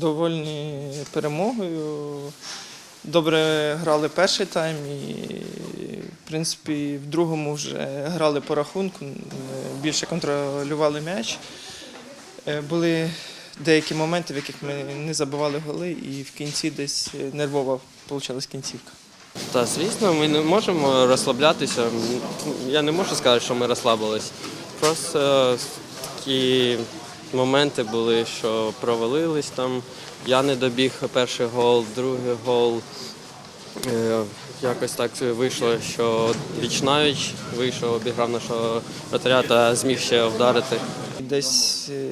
довольні перемогою. Добре грали перший тайм і, в принципі, в другому вже грали по рахунку, е, більше контролювали м'яч. Е, Були деякі моменти, в яких ми не забивали голи, і в кінці десь е, нервова вийшла кінцівка. Та звісно, ми не можемо розслаблятися. Я не можу сказати, що ми розслабились. Просто такі моменти були, що провалились там. Я не добіг перший гол, другий гол. Е, Якось так вийшло, що вічнавіч вийшов, обіграв нашого вратаря та зміг ще вдарити. Десь е,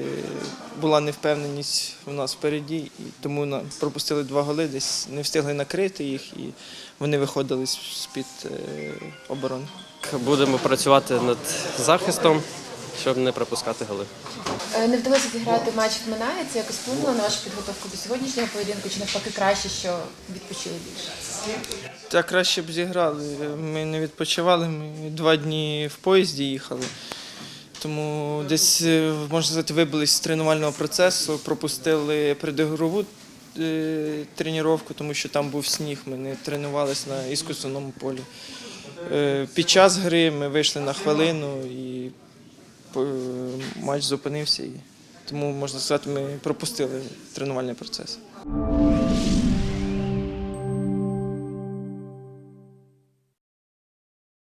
була невпевненість у нас впереді, і тому пропустили два голи, десь не встигли накрити їх, і вони виходили з-під е, оборони. Будемо працювати над захистом, щоб не пропускати голи. Е, Не вдалося зіграти матч в Минаї. Це якось вплинуло на вашу підготовку до сьогоднішнього поєдинку, чи навпаки краще, що відпочили більше? Та краще б зіграли. Ми не відпочивали, ми два дні в поїзді їхали. Тому десь, е, можна сказати, вибились з тренувального процесу, пропустили предігрову е, тренування, тому що там був сніг, ми не тренувалися на іскусственному полі. Е, Під час гри ми вийшли на хвилину і матч зупинився. І тому, можна сказати, ми пропустили тренувальний процес.